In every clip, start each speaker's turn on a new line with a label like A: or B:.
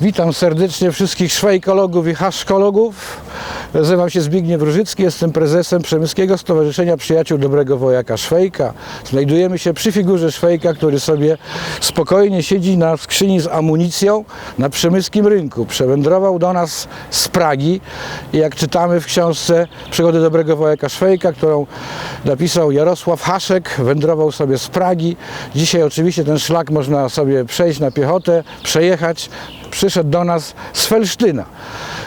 A: Witam serdecznie wszystkich szwajkologów i haszkologów. Nazywam się Zbigniew Różycki, jestem prezesem Przemyskiego Stowarzyszenia Przyjaciół Dobrego Wojaka Szwejka. Znajdujemy się przy figurze Szwejka, który sobie spokojnie siedzi na skrzyni z amunicją na przemyskim rynku. Przewędrował do nas z Pragi i jak czytamy w książce Przygody Dobrego Wojaka Szwejka, którą napisał Jarosław Haszek, wędrował sobie z Pragi. Dzisiaj oczywiście ten szlak można sobie przejść na piechotę, przejechać. Przyszedł do nas z Felsztyna.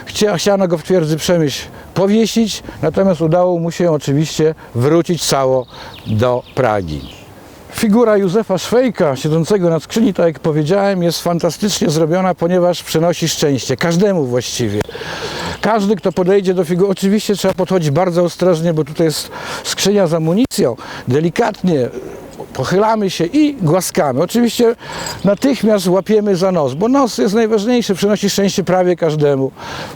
A: Chcia- Chciano go w twierdzy Przemyśl powiesić, natomiast udało mu się oczywiście wrócić cało do Pragi. Figura Józefa Szwejka, siedzącego na skrzyni, tak jak powiedziałem, jest fantastycznie zrobiona, ponieważ przynosi szczęście. Każdemu właściwie. Każdy, kto podejdzie do figury, oczywiście trzeba podchodzić bardzo ostrożnie, bo tutaj jest skrzynia z amunicją. Delikatnie pochylamy się i głaskamy. Oczywiście natychmiast łapiemy za nos, bo nos jest najważniejszy, przynosi szczęście prawie każdemu.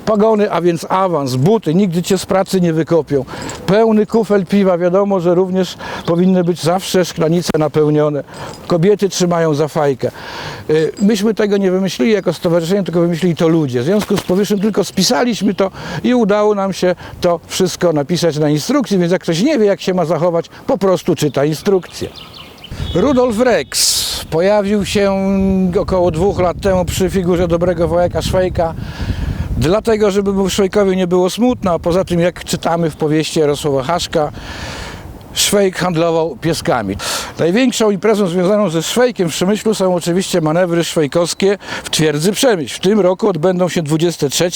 A: Pagony, a więc awans, buty, nigdy cię z pracy nie wykopią. Pełny kufel piwa, wiadomo, że również powinny być zawsze szklanice napełnione. Kobiety trzymają za fajkę. Y, Myśmy tego nie wymyślili jako stowarzyszenie, tylko wymyślili to ludzie. W związku z powyższym tylko spisaliśmy to i udało nam się to wszystko napisać na instrukcji, więc jak ktoś nie wie, jak się ma zachować, po prostu czyta instrukcję. Rudolf Rex pojawił się około dwóch lat temu przy figurze dobrego wojaka Szwejka. Dlatego, żeby Szwejkowi nie było smutno, a poza tym, jak czytamy w powieści Jarosława Haszka, Szwejk handlował pieskami. Największą imprezą związaną ze Szwejkiem w Przemyślu są oczywiście manewry szwejkowskie w twierdzy Przemyśl. W tym roku odbędą się 23.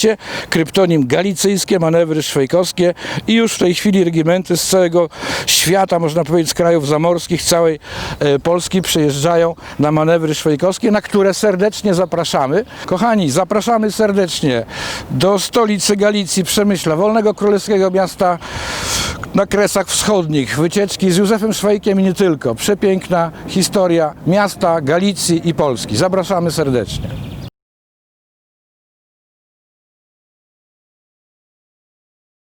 A: kryptonim galicyjskie manewry szwejkowskie i już w tej chwili regimenty z całego świata, można powiedzieć z krajów zamorskich, całej e, Polski przyjeżdżają na manewry szwejkowskie, na które serdecznie zapraszamy. Kochani, zapraszamy serdecznie do stolicy Galicji, Przemyśla, wolnego królewskiego miasta na Kresach Wschodnich, wycieczki z Józefem Szwajkiem i nie tylko. Przepiękna historia miasta, Galicji i Polski. Zapraszamy serdecznie.